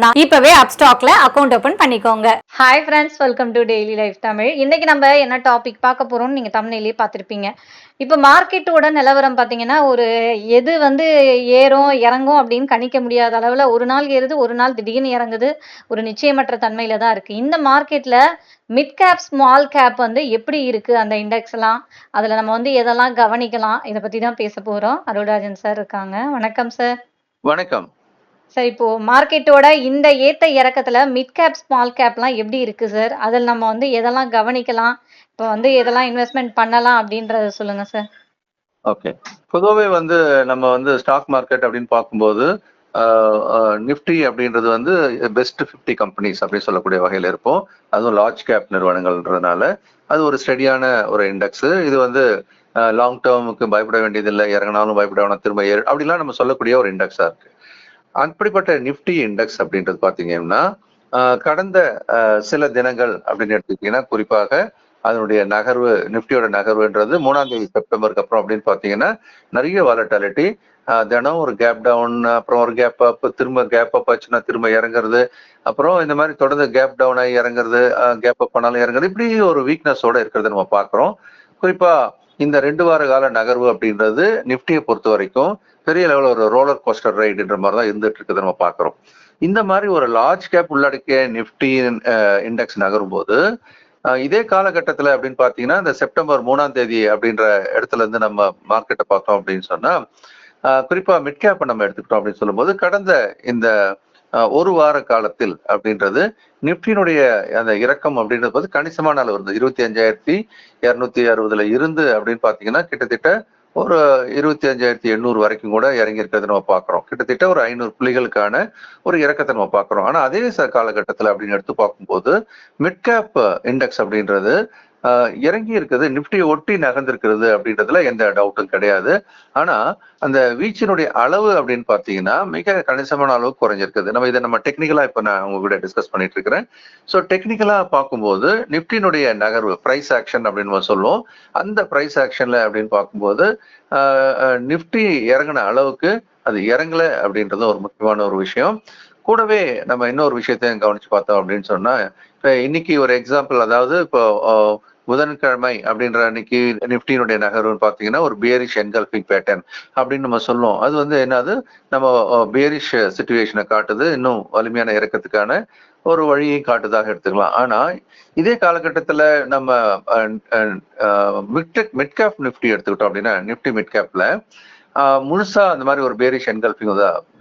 மட்டும்தான் இப்பவே அப்ஸ்டாக்ல அக்கவுண்ட் ஓபன் பண்ணிக்கோங்க. Hi friends welcome to daily life Tamil இன்னைக்கு நம்ம என்ன டாபிக் பார்க்க போறோம்னு நீங்க தமிழ்லேயே பார்த்திருப்பீங்க. இப்போ மார்க்கெட்டோட நிலவரம் பார்த்தீங்கன்னா ஒரு எது வந்து ஏறும் இறங்கும் அப்படின்னு கணிக்க முடியாத அளவில் ஒரு நாள் ஏறுது ஒரு நாள் திடீர்னு இறங்குது. ஒரு நிச்சயமற்ற தன்மையில தான் இருக்கு. இந்த மார்க்கெட்ல மிட் கேப் ஸ்மால் கேப் வந்து எப்படி இருக்கு? அந்த இண்டெக்ஸ் எல்லாம். அதுல நம்ம வந்து எதெல்லாம் கவனிக்கலாம்? இதை பத்தி தான் பேச போறோம். அருள்ராஜன் சார் இருக்காங்க. வணக்கம் சார் வணக்கம். சார் இப்போ மார்க்கெட்டோட இந்த ஏத்த இறக்கத்துல மிட் கேப் ஸ்மால் கேப்லாம் எப்படி இருக்கு சார் அதில் நம்ம வந்து எதெல்லாம் கவனிக்கலாம்? இப்போ வந்து எதெல்லாம் இன்வெஸ்ட்மெண்ட் பண்ணலாம் அப்படின்றத சொல்லுங்க சார் ஓகே பொதுவாகவே வந்து நம்ம வந்து ஸ்டாக் மார்க்கெட் அப்படின்னு பார்க்கும்போது நிஃப்டி அப்படின்றது வந்து பெஸ்ட் ஃபிஃப்டி கம்பெனிஸ் அப்படின்னு சொல்லக்கூடிய வகையில் இருப்போம். அதுவும் லார்ஜ் கேப் நிறுவனங்கள்ன்றதுனால அது ஒரு ஸ்டெடியான ஒரு இண்டெக்ஸ் இது வந்து லாங் டேர்முக்கு பயப்பட வேண்டியதில்லை. இறங்கினாலும் பயப்பட வேணாம் திரும்ப ஏறு. அப்படிலாம் நம்ம சொல்லக்கூடிய ஒரு இண்டெக்ஸாக இருக்கு. அப்படிப்பட்ட நிப்டி இண்டெக்ஸ் அப்படின்றது பார்த்தீங்கன்னா ஆஹ் கடந்த சில தினங்கள் அப்படின்னு எடுத்துக்கிட்டீங்கன்னா குறிப்பாக அதனுடைய நகர்வு நிப்டியோட நகர்வுன்றது மூணாம் தேதி செப்டம்பருக்கு அப்புறம் அப்படின்னு பார்த்தீங்கன்னா நிறைய வாலட்டாலிட்டி தினம் ஒரு கேப் டவுன் அப்புறம் ஒரு கேப் அப் திரும்ப கேப் அப் ஆச்சுன்னா திரும்ப இறங்குறது அப்புறம் இந்த மாதிரி தொடர்ந்து கேப் டவுன் ஆகி இறங்குறது கேப் அப் பண்ணாலும் இறங்குறது இப்படி ஒரு வீக்னஸோட இருக்கிறத நம்ம பார்க்குறோம். குறிப்பா இந்த ரெண்டு வார கால நகர்வு அப்படின்றது நிப்டியை பொறுத்த வரைக்கும் பெரிய லெவலில் ஒரு ரோலர் கோஸ்டர் ரைடுன்ற மாதிரி தான் இருந்துட்டு இருக்குது நம்ம பார்க்குறோம். இந்த மாதிரி ஒரு லார்ஜ் கேப் உள்ளடக்கிய நிஃப்டி இண்டெக்ஸ் நகரும் போது இதே காலகட்டத்தில் அப்படின்னு பார்த்தீங்கன்னா இந்த செப்டம்பர் மூணாம் தேதி அப்படின்ற இடத்துல இருந்து நம்ம மார்க்கெட்டை பார்த்தோம் அப்படின்னு சொன்னால் குறிப்பாக மிட் கேப்பை நம்ம எடுத்துக்கிட்டோம் அப்படின்னு சொல்லும்போது கடந்த இந்த ஒரு வார காலத்தில் அப்படின்றது நிப்டினுடைய அந்த இறக்கம் அப்படின்றது வந்து கணிசமான அளவு இருந்தது. இருபத்தி அஞ்சாயிரத்தி இரநூத்தி அறுபதுல இருந்து அப்படின்னு பார்த்தீங்கன்னா கிட்டத்தட்ட ஒரு இருபத்தி அஞ்சாயிரத்தி எண்ணூறு வரைக்கும் கூட இறங்கி இருக்கிறத நம்ம பார்க்குறோம். கிட்டத்தட்ட ஒரு ஐநூறு புள்ளிகளுக்கான ஒரு இறக்கத்தை நம்ம பார்க்குறோம். ஆனால் அதே காலகட்டத்தில் அப்படின்னு எடுத்து பார்க்கும்போது மிட்கேப் இண்டெக்ஸ் அப்படின்றது இறங்கி இருக்குது நிப்டியை ஒட்டி நகர்ந்திருக்கிறது அப்படின்றதுல எந்த டவுட்டும் கிடையாது. ஆனா அந்த வீச்சினுடைய அளவு அப்படின்னு பார்த்தீங்கன்னா மிக கணிசமான அளவு குறைஞ்சிருக்குது. நம்ம இதை நம்ம டெக்னிக்கலா இப்போ நான் உங்க கூட டிஸ்கஸ் பண்ணிட்டு இருக்கிறேன். ஸோ டெக்னிக்கலா பார்க்கும்போது நிப்டினுடைய நகர்வு பிரைஸ் ஆக்ஷன் அப்படின்னு சொல்லுவோம். அந்த பிரைஸ் ஆக்ஷன்ல அப்படின்னு பார்க்கும்போது நிப்டி இறங்கின அளவுக்கு அது இறங்கல அப்படின்றது ஒரு முக்கியமான ஒரு விஷயம். கூடவே நம்ம இன்னொரு விஷயத்தையும் கவனிச்சு பார்த்தோம் அப்படின்னு சொன்னா இப்போ இன்னைக்கு ஒரு எக்ஸாம்பிள் அதாவது இப்போ புதன்கிழமை அப்படின்ற அன்னைக்கு நிப்டியினுடைய நகர்வுன்னு பார்த்தீங்கன்னா ஒரு பியரிஷ் என்கல்பிங் பேட்டர்ன் அப்படின்னு நம்ம சொல்லுவோம். அது வந்து என்னது? நம்ம பியரிஷ் சுச்சுவேஷனை காட்டுது. இன்னும் வலிமையான இறக்கத்துக்கான ஒரு வழியை காட்டுதாக எடுத்துக்கலாம். ஆனா இதே காலகட்டத்துல நம்ம மிட் மிட்கேப் நிப்டி நிஃப்டி எடுத்துக்கிட்டோம் அப்படின்னா நிப்டி மிட்கேப்ல முழுசா அந்த மாதிரி ஒரு பேரிஷ் என்கல்ஃபிங்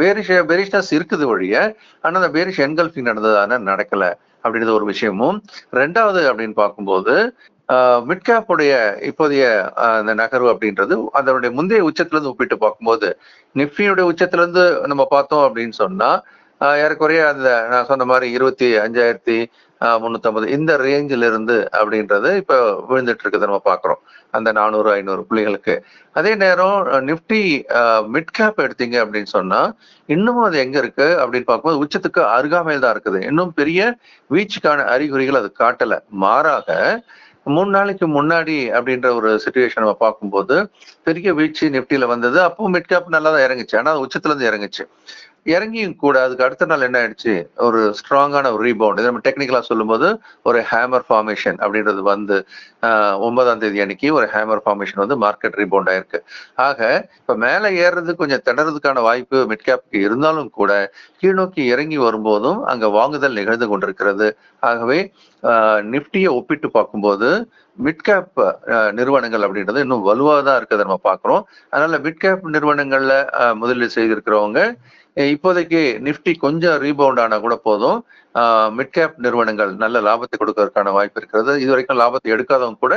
பேரிஷ் பேரிஷ்னஸ் இருக்குது வழிய ஆனா அந்த பேரிஷ் என்கல்ஃபிங் நடந்ததான நடக்கல. அப்படின்றது ஒரு விஷயமும். ரெண்டாவது அப்படின்னு பார்க்கும்போது மிட்கேப்புடைய இப்போதைய அந்த நகர்வு அப்படின்றது அதனுடைய முந்தைய உச்சத்துல இருந்து ஒப்பிட்டு பார்க்கும்போது நிஃப்டியுடைய உச்சத்திலிருந்து நம்ம பார்த்தோம் அப்படின்னு சொன்னா ஏறக்குறைய அந்த நான் சொன்ன மாதிரி இருபத்தி அஞ்சாயிரத்தி முன்னூத்தம்பது இந்த ரேஞ்சில் இருந்து அப்படின்றது இப்போ விழுந்துட்டு இருக்குது நம்ம பார்க்குறோம் அந்த நானூறு ஐநூறு புள்ளிகளுக்கு. அதே நேரம் நிஃப்டி மிட் கேப் எடுத்தீங்க அப்படின்னு சொன்னா இன்னமும் அது எங்க இருக்கு அப்படின்னு பார்க்கும்போது உச்சத்துக்கு அருகாமையில் தான் இருக்குது. இன்னும் பெரிய வீச்சுக்கான அறிகுறிகள் அது காட்டல. மாறாக மூணு நாளைக்கு முன்னாடி அப்படின்ற ஒரு சுச்சுவேஷன் நம்ம பார்க்கும்போது பெரிய வீழ்ச்சி நிப்டியில வந்தது. அப்போ மிட் கேப் நல்லா தான் இறங்குச்சு. ஆனா உச்சத்துல இருந்து இறங்குச்சு. இறங்கியும் கூட அதுக்கு அடுத்த நாள் என்ன ஆயிடுச்சு? ஒரு ஸ்ட்ராங்கான ஒரு ரீபவுண்ட் நம்ம டெக்னிக்கலா சொல்லும்போது ஒரு ஹேமர் ஃபார்மேஷன் அப்படின்றது வந்து ஒன்பதாம் தேதி அன்னைக்கு ஒரு ஹேமர் ஃபார்மேஷன் வந்து மார்க்கெட் ரீபவுண்ட் ஆயிருக்கு. ஆக இப்ப மேல ஏறுறது கொஞ்சம் திணறதுக்கான வாய்ப்பு மிட் கேப்புக்கு இருந்தாலும் கூட கீழ்நோக்கி இறங்கி வரும்போதும் அங்க வாங்குதல் நிகழ்ந்து கொண்டிருக்கிறது. ஆகவே நிப்டியை ஒப்பிட்டு பார்க்கும்போது மிட்கேப் நிறுவனங்கள் அப்படின்றது இன்னும் வலுவாக தான் இருக்கிறத நம்ம பார்க்குறோம். அதனால மிட்கேப் நிறுவனங்களில் நிறுவனங்கள்ல முதலீடு செய்திருக்கிறவங்க இப்போதைக்கு நிப்டி கொஞ்சம் ரீபவுண்ட் ஆனால் கூட போதும். மிட் கேப் நிறுவனங்கள் நல்ல லாபத்தை கொடுக்கறதுக்கான வாய்ப்பு இருக்கிறது. இது வரைக்கும் லாபத்தை எடுக்காதவங்க கூட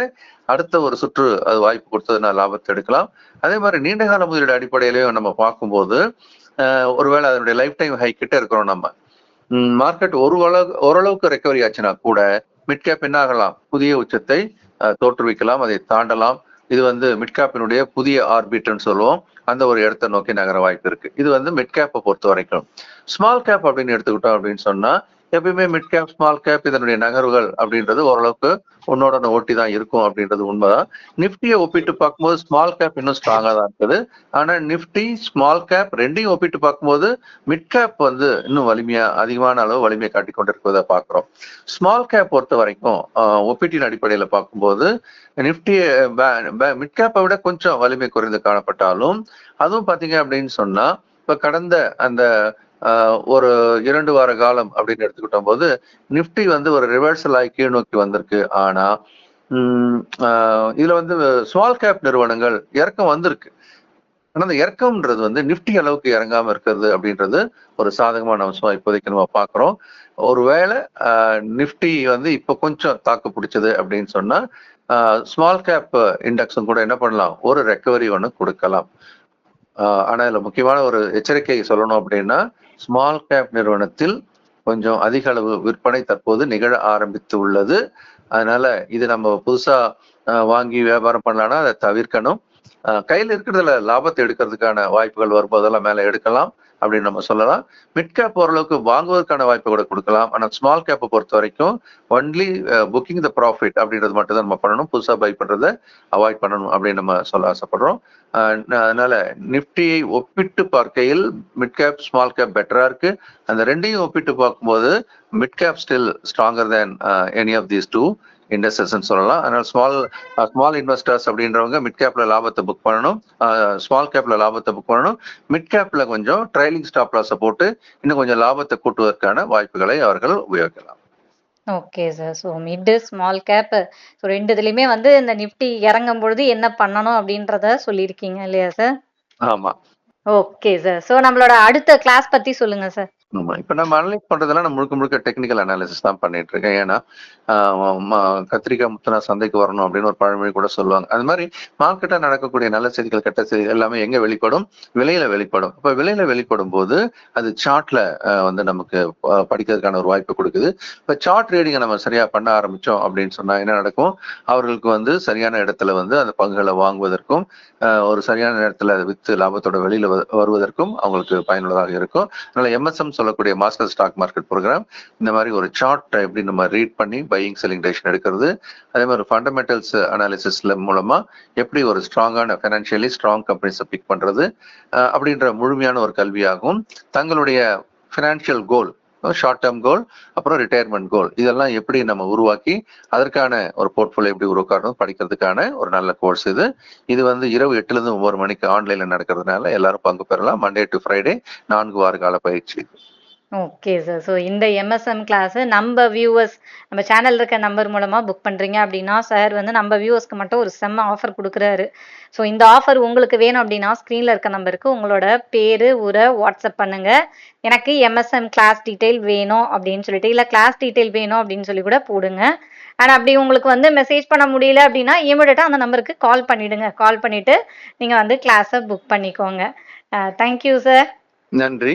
அடுத்த ஒரு சுற்று அது வாய்ப்பு கொடுத்ததுனா லாபத்தை எடுக்கலாம். அதே மாதிரி நீண்ட கால முதலீடு அடிப்படையிலையும் நம்ம பார்க்கும்போது ஒருவேளை அதனுடைய லைஃப் டைம் ஹை கிட்ட இருக்கிறோம் நம்ம. மார்க்கெட் ஒரு அளவு ஓரளவுக்கு ரெக்கவரி ஆச்சுன்னா கூட மிட் கேப் என்ன ஆகலாம்? புதிய உச்சத்தை தோற்றுவிக்கலாம். அதை தாண்டலாம். இது வந்து மிட் கேப்பினுடைய புதிய ஆர்பிட்னு சொல்லுவோம். அந்த ஒரு இடத்தை நோக்கி நகர வாய்ப்பு இருக்கு. இது வந்து மிட் கேப்பை பொறுத்த வரைக்கும் ஸ்மால் கேப் அப்படின்னு எடுத்துக்கிட்டோம் அப்படின்னு சொன்னா எப்பயுமே மிட் கேப் ஸ்மால் கேப் இதனுடைய நகர்வுகள் அப்படின்றது ஓரளவுக்கு உன்னோட ஓட்டி ஒட்டி தான் இருக்கும் அப்படின்றது உண்மைதான். நிஃப்டியை ஒப்பிட்டு பார்க்கும்போது ஸ்மால் கேப் இன்னும் ஸ்ட்ராங்காக தான் இருக்குது. ஆனா நிஃப்டி ஸ்மால் கேப் ரெண்டையும் ஒப்பிட்டு பார்க்கும்போது மிட் கேப் வந்து இன்னும் வலிமையா அதிகமான அளவு வலிமையை காட்டிக் கொண்டிருப்பதை பார்க்குறோம். ஸ்மால் கேப் பொறுத்த வரைக்கும் ஆஹ், ஒப்பீட்டின் அடிப்படையில பார்க்கும்போது நிப்டி மிட் கேப்பை விட கொஞ்சம் வலிமை குறைந்து காணப்பட்டாலும் அதுவும் பாத்தீங்க அப்படின்னு சொன்னா இப்போ கடந்த அந்த ஒரு இரண்டு வார காலம் அப்படின்னு எடுத்துக்கிட்ட போது நிஃப்டி வந்து ஒரு ரிவர்சல் ஆகி கீழ் நோக்கி வந்திருக்கு. ஆனா இதுல வந்து ஸ்மால் கேப் நிறுவனங்கள் இறக்கம் வந்திருக்கு. ஆனா அந்த இறக்கம்ன்றது வந்து நிஃப்டி அளவுக்கு இறங்காம இருக்கிறது அப்படின்றது ஒரு சாதகமான அம்சமா இப்போதைக்கு நம்ம பார்க்குறோம். ஒருவேளை நிஃப்டி வந்து இப்போ கொஞ்சம் தாக்கு பிடிச்சது அப்படின்னு சொன்னா ஸ்மால் கேப் இண்டெக்ஸும் கூட என்ன பண்ணலாம்? ஒரு ரெக்கவரி ஒன்று கொடுக்கலாம். ஆனால் ஆனா இதுல முக்கியமான ஒரு எச்சரிக்கை சொல்லணும் அப்படின்னா ஸ்மால் கேப் நிறுவனத்தில் கொஞ்சம் அதிக அளவு விற்பனை தற்போது நிகழ ஆரம்பித்து உள்ளது. அதனால இது நம்ம புதுசா வாங்கி வியாபாரம் பண்ணலாம்னா அதை தவிர்க்கணும். ஆஹ் கையில இருக்கிறதுல லாபத்தை எடுக்கிறதுக்கான வாய்ப்புகள் வரும்போதெல்லாம் மேல எடுக்கலாம். அப்படின்னு நம்ம சொல்லலாம். மிட் கேப் ஓரளவுக்கு வாங்குவதற்கான வாய்ப்பை கூட கொடுக்கலாம். ஆனா ஸ்மால் கேப்பை பொறுத்த வரைக்கும் ஒன்லி புக்கிங் த ப்ராஃபிட் அப்படின்றது மட்டும் தான் நம்ம பண்ணணும். புதுசா பை பண்ணுறத அவாய்ட் பண்ணணும் அப்படின்னு நம்ம சொல்ல ஆசைப்படுறோம். அதனால நிஃப்டியை ஒப்பிட்டு பார்க்கையில் மிட் கேப் ஸ்மால் கேப் பெட்டரா இருக்கு. அந்த ரெண்டையும் ஒப்பிட்டு பார்க்கும்போது mid cap still stronger than any of these two industries சொல்லலாம். அதனால ஸ்மால் ஸ்மால் இன்வெஸ்டர்ஸ் அப்படின்றவங்க மிட் கேப்ல லாபத்தை புக் பண்ணணும். ஸ்மால் கேப்ல லாபத்தை புக் பண்ணணும். மிட் கேப்ல கொஞ்சம் ட்ரைலிங் ஸ்டாப் லாஸை போட்டு இன்னும் கொஞ்சம் லாபத்தை கூட்டுவதற்கான வாய்ப்புகளை அவர்கள் உபயோகிக்கலாம். Okay sir so mid small cap so ரெண்டு இதுலையுமே வந்து இந்த நிஃப்டி இறங்கும் பொழுது என்ன பண்ணணும் அப்படின்றத சொல்லியிருக்கீங்க இல்லையா சார் ஆமா. ஓகே சார் ஸோ நம்மளோட அடுத்த கிளாஸ் பத்தி சொல்லுங்க சார் இப்ப நம்ம அனலைஸ் பண்றதெல்லாம் நான் முழுக்க முழுக்க டெக்னிக்கல் அனாலிசிஸ் தான் பண்ணிட்டு இருக்கேன். ஏன்னா கத்திரிக்காய் முத்தனா சந்தைக்கு வரணும் அப்படின்னு ஒரு பழமொழி கூட சொல்லுவாங்க. அது மாதிரி மார்க்கெட்டா நடக்கக்கூடிய நல்ல செய்திகள் கெட்ட செய்திகள் எல்லாமே எங்க வெளிப்படும்? விலையில வெளிப்படும். இப்ப விலையில வெளிப்படும் போது அது சார்ட்ல வந்து நமக்கு படிக்கிறதுக்கான ஒரு வாய்ப்பு கொடுக்குது. இப்ப சார்ட் ட்ரேடிங்கை நம்ம சரியா பண்ண ஆரம்பிச்சோம் அப்படின்னு சொன்னா என்ன நடக்கும்? அவர்களுக்கு வந்து சரியான இடத்துல வந்து அந்த பங்குகளை வாங்குவதற்கும் ஆஹ் ஒரு சரியான நேரத்துல வித்து லாபத்தோட வெளியில வ- வருவதற்கும் அவங்களுக்கு பயனுள்ளதாக இருக்கும். அதனால எம்எஸ்எம் சொல்லக்கூடிய மாஸ்டர் ஸ்டாக் மார்க்கெட் ப்ரோக்ராம் இந்த மாதிரி ஒரு சார்ட் எப்படி நம்ம ரீட் பண்ணி பையிங் செல்லிங் டெசிஷன் எடுக்கிறது. அதே மாதிரி ஃபண்டமெண்டல்ஸ் அனாலிசிஸ்ல மூலமா எப்படி ஒரு ஸ்ட்ராங்கான ஃபைனான்சியலி ஸ்ட்ராங் கம்பெனிஸை பிக் பண்றது அப்படின்ற முழுமையான ஒரு கல்வியாகும். தங்களுடைய financial goal short term goal அப்புறம் ரிட்டையர்மெண்ட் கோல் இதெல்லாம் எப்படி நம்ம உருவாக்கி அதற்கான ஒரு போர்ட்ஃபோலியோ எப்படி உருவாக்கணும் படிக்கிறதுக்கான ஒரு நல்ல கோர்ஸ் இது. இது வந்து இரவு எட்டுல இருந்து ஒவ்வொரு மணிக்கு ஆன்லைன்ல நடக்கிறதுனால எல்லாரும் பங்கு பெறலாம். மண்டே டு ஃப்ரைடே நான்கு வார கால பயிற்சி. ஓகே சார் ஸோ இந்த எம்எஸ்எம் கிளாஸ் நம்ம வியூவர்ஸ் நம்ம சேனல் இருக்க நம்பர் மூலமாக புக் பண்ணுறீங்க அப்படின்னா சார் வந்து நம்ம வியூவர்ஸ்க்கு மட்டும் ஒரு செம்ம ஆஃபர் கொடுக்குறாரு. ஸோ இந்த ஆஃபர் உங்களுக்கு வேணும் அப்படின்னா ஸ்க்ரீனில் இருக்க நம்பருக்கு உங்களோட பேர் ஊரை வாட்ஸ்அப் பண்ணுங்கள் எனக்கு எம்எஸ்எம் கிளாஸ் டீட்டெயில் வேணும் அப்படின்னு சொல்லிட்டு இல்லை கிளாஸ் டீட்டெயில் வேணும் அப்படின்னு சொல்லி கூட போடுங்க. ஆனால் அப்படி உங்களுக்கு வந்து மெசேஜ் பண்ண முடியல அப்படின்னா இமீடியட்டாக அந்த நம்பருக்கு கால் பண்ணிவிடுங்க கால் பண்ணிவிட்டு நீங்கள் வந்து கிளாஸை புக் பண்ணிக்கோங்க. Uh, தேங்க்யூ சார் நன்றி.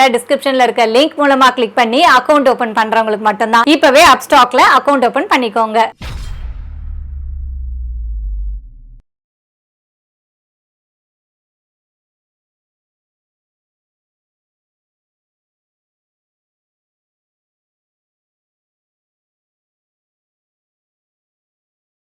டிஸ்கிரிப்ஷன்ல இருக்க லிங்க் மூலமா கிளிக் பண்ணி அக்கௌண்ட் ஓபன் பண்றவங்களுக்கு மட்டும்தான். இப்பவே அப்ஸ்டாக்ல அக்கவுண்ட் ஓபன் பண்ணிக்கோங்க.